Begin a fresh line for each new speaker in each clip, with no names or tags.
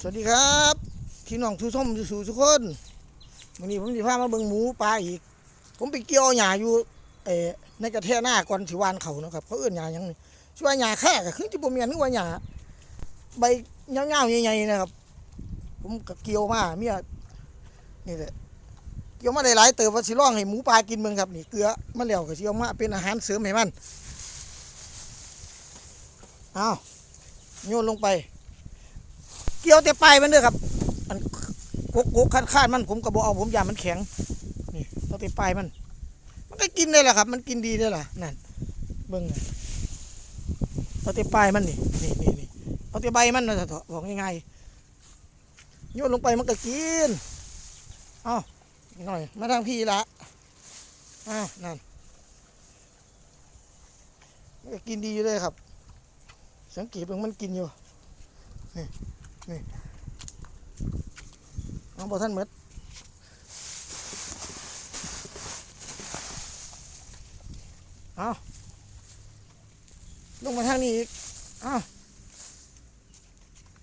สวัสดีครับพี่น้องทุกท่านสู่ทุกคนวันนี้ผมจะพามาเบิ่งหมูปลาอีก ผมไปเกี่ยวหญ้าอยู่เอในกระแทหน้าก่อนสิวานเขานะครับเขาเอื้นหญ้ายังนี่ชื่อว่าหญ้าแค่ก็คือที่ผมเรียนนึกว่าหญ้าใบเงาๆใหญ่ๆนะครับ ผมก็เกี่ยวมาเมียนี่แหละเกี่ยวมาได้หลายเติบว่าสิร้องให้หมูปลากินเมืองครับนี่เกลือมะแล้วก็สิเอามาเป็นอาหารเสริมให้มันเอาโยนลงไป กี่ยวแต่ปลายมันเด้อครับอันกกกกคาดคาดมันผมก็บอกเอาผมยามันแข็ง นี่เอาแต่ปลายมัน มันก็กินได้แหละครับ มันกินดีได้แหละนั่นเบิ่งน่ะเอาแต่ปลายมันนี่นี่นี่นี่เอาแต่ใบมันนะเถอะบอกง่ายๆโยนลงไปมันก็กินเอาอีกหน่อย มาทางพี่ละอ้าวนั่นมันก็กินดีอยู่เลยครับ สังเกตเบิ่งมันกินอยู่น้ เองบอท่านหมดเอาลงมาทางนี้อีกเอา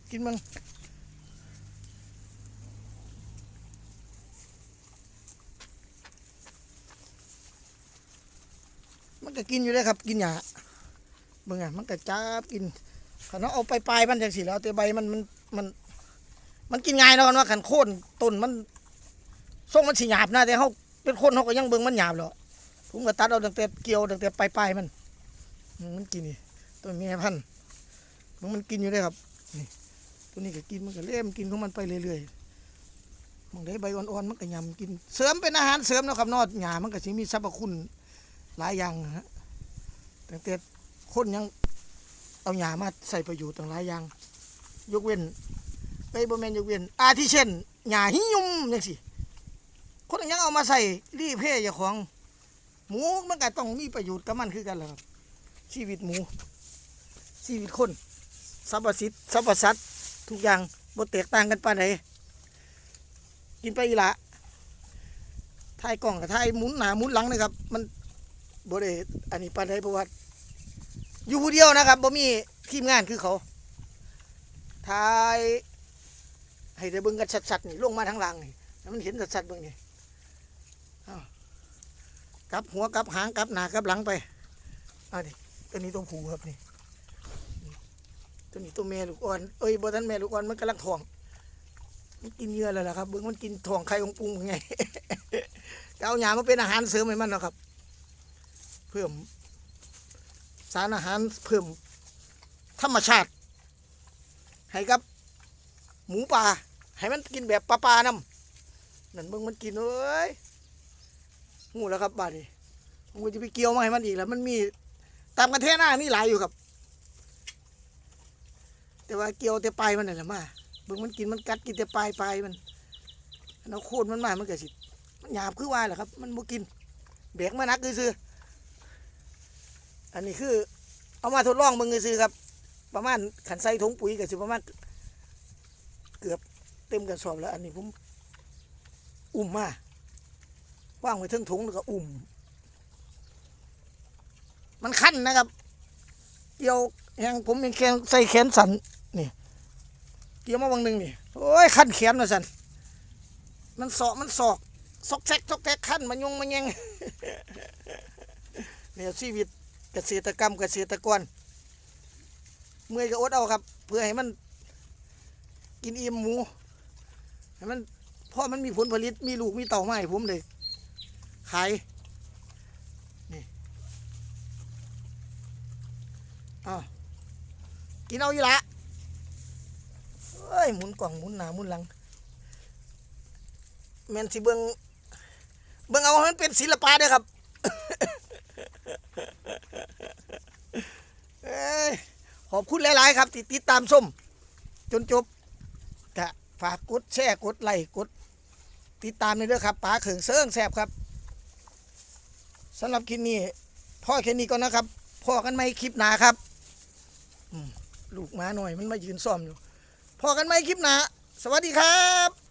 กินมันมันก็กินอยู่เลยครับ กินหญ้าเบิ่งอะมันก็จับกินขาเนาะเอาไปปลายมันจังสิแล้วแต่ใบมันมัน มัน มันกินง่ายเนาะกันว่าขันโค่นต้นมันส่งมันสิหยาบนะแต่เขาเป็นคนเขาก็ยังเบิ่งมันหยาบหรอกผมก็ตัดเอาตั้งแต่เกี่ยวตั้งแต่ปลายปลายมันมันกินนี่ตัวแม่พันมันมันกินอยู่เลยครับนี่ตัวนี้ก็กินมันก็เล่มกินของมันไปเรื่อยๆมันได้ใบอ่อนๆมันก็ยำกิน เสริมเป็นอาหารเสริมนะครับนอดหญ้ามันก็สิมีสรรพคุณหลายอย่างนะฮะตั้งแต่คนยังเอาหญ้ามาใส่ประโยชน์ต่างหลายอย่าง ยกเว้นไปบ่แม่นยกเว้นอาทิเช่นหญ้าหิยุมจังซี่คนยังเอามาใส่รีเพย์เจ้าของ หมูมันก็ต้องมีประโยชน์กับมันคือกันแหละครับ ชีวิตหมู ชีวิตคนสรรพสิทธิ์สรรพสัตว์ทุกอย่างบ่แตกต่างกันปานใดกินไปอีละถ่ายกล้องกับถ่ายหมุนหน้าหมุนหลังนะครับ มันบ่ได้อันนี้ปานใดเพราะว่าอยู่ผู้เดียวนะครับบ่มีทีมงานคือเขา ถ่ายให้ได้เบิ่งกันชัดๆนี่ลงมาทางล่างนี่ให้มันเห็นชัดๆเบิ่งนี่กลับหัวกลับหางกลับหน้ากลับหลังไปเอาดิตัวนี้ตัวผู้ครับนี่ตัวนี้ตัวแม่ลูกอ่อนเอ้ยบ่ทันแม่ลูกอ่อนมันกำลังท้องมันกินเหยื่อแล้วล่ะครับเบิ่งมันกินท้องไข่ของปุงไงจะเอาหยามาเป็นอาหารเสริมให้มันนะครับ เพิ่มสารอาหารเพิ่มธรรมชาติ ให้กับ หมูป่าให้มันกินแบบปลาปลานํนั่นเบิ่งมันกินเอ้ยงูแล้วครับบาดนี้ผมจะไปเกี่ยวมาให้มันอีกแล้ว มันมีตามกันแท่หน้ามีหลายอยู่ครับ แต่ว่าเกี่ยวแต่ปลายมันนั่นแหละมาเบิ่งมันกินมันกัดกินแต่ปลายปลายมันเอาโคนมันมามันก็สิมันหยาบคือว่าแหละครับ มันบ่กินแบกมานักซื่ออันนี้คือ เอามาทดลองเบิ่งซื่อครับ ประมาณขันใส่ถุงปุ๋ยก็สิประมาณเกือบเต็มกระสอบแล้ว อันนี้ผมอุ่มมาว่างไว้ทั้งถุงแล้วก็อุ่ม มันคันนะครับเกี่ยวแหงผมยังแขนใส่แขนสันนี่เกี่ยวมาวังหนึ่งนี่โอ้ยคันแขนนะสันมันสอกมันสอกซอกแซกซอกแซกคันมันยงมันยังเนี่ยชีวิตเกษตรกรรมเกษตรกร เมื่อยก็อดเอาครับ เพื่อให้มัน กินอิ่มหมูให้มันพอมันมีผลผลิตมีลูกมีเต่ามาให้ผมเลยขายนี่อ้าวกินเอาอีละเอ้ยหมุนกล่องหมุนหนาหมุนหลังแมนสิเบิงเบิงเอาให้มันเป็นศิลปะเด้อครับเอ้ย ขอบคุณหลาย ๆ ครับที่ติดตามส้มจนจบกะฝากกดแชร์กดไลค์กด ติดตามในเด้อครับป๋าเขิงเซิงแซบครับสำหรับคลิปนี้พ่อแค่นี้ก่อนนะครับพ่อกันไหมคลิปหนาครับลูกหมาหน่อยมันมายืนซ่อมอยู่พ่อกันไหมคลิปหนาสวัสดีครับ